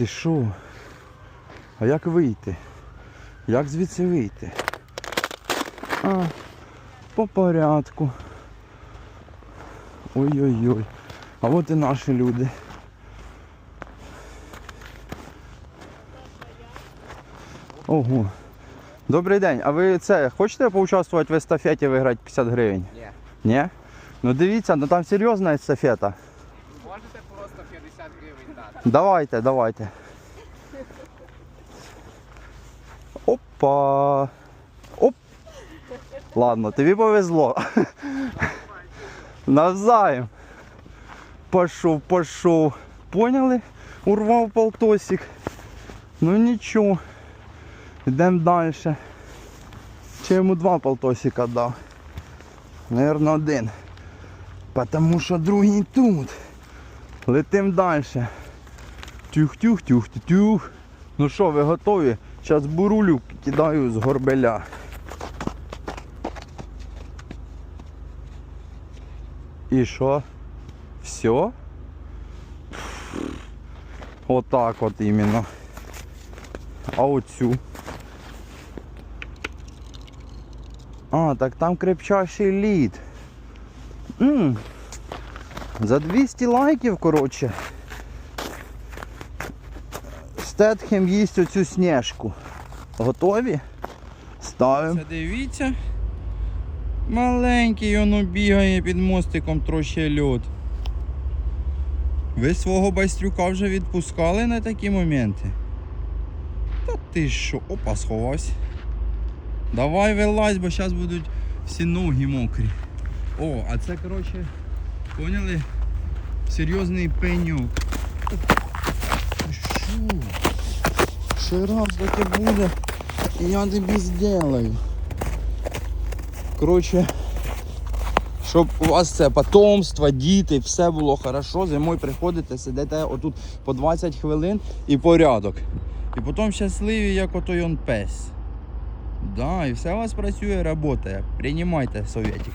ти що? А як вийти? Як звідси вийти? А, по порядку. Ой-ой-ой. А от і наші люди. Ого. Добрий день. А ви це хочете поучаствувати в естафеті виграти 50 гривень? Ні. Ні? Ну дивіться, ну там серйозна естафета. Можете просто 50 гривень дати. Давайте, давайте. Опа. Оп. Ладно, тобі повезло. Навзаєм. Пошов, пошов. Поняли? Урвав полтосик. Ну нічого. Йдемо далі. Чи йому два полтосика дав? Наверно, один. Потому що другий тут. Летим далі. Тюх-тюх-тюх-тюх. Ну що, ви готові? Зараз бурулю кидаю з горбеля. І що? Все? Отак от іменно. А оцю. А, так там крепчайший лід. М. За 200 лайків, коротше. Стетхем їсть оцю сніжку. Готові? Ставимо. Дивіться. Маленький воно бігає під мостиком трощає льод. Ви свого байстрюка вже відпускали на такі моменти? Та ти що? Опа, сховався. Давай вилазь, бо зараз будуть всі ноги мокрі. О, а це, коротше, поняли? Серйозний пеньок. Що? Ще раз таке буде, я тобі зроблю. Коротше, щоб у вас це потомство, діти, все було хорошо, зимою приходите, сидите отут по 20 хвилин і порядок. І потім щасливі, як отой он пес. Да, і все у вас працює, працює. Приймайте советик.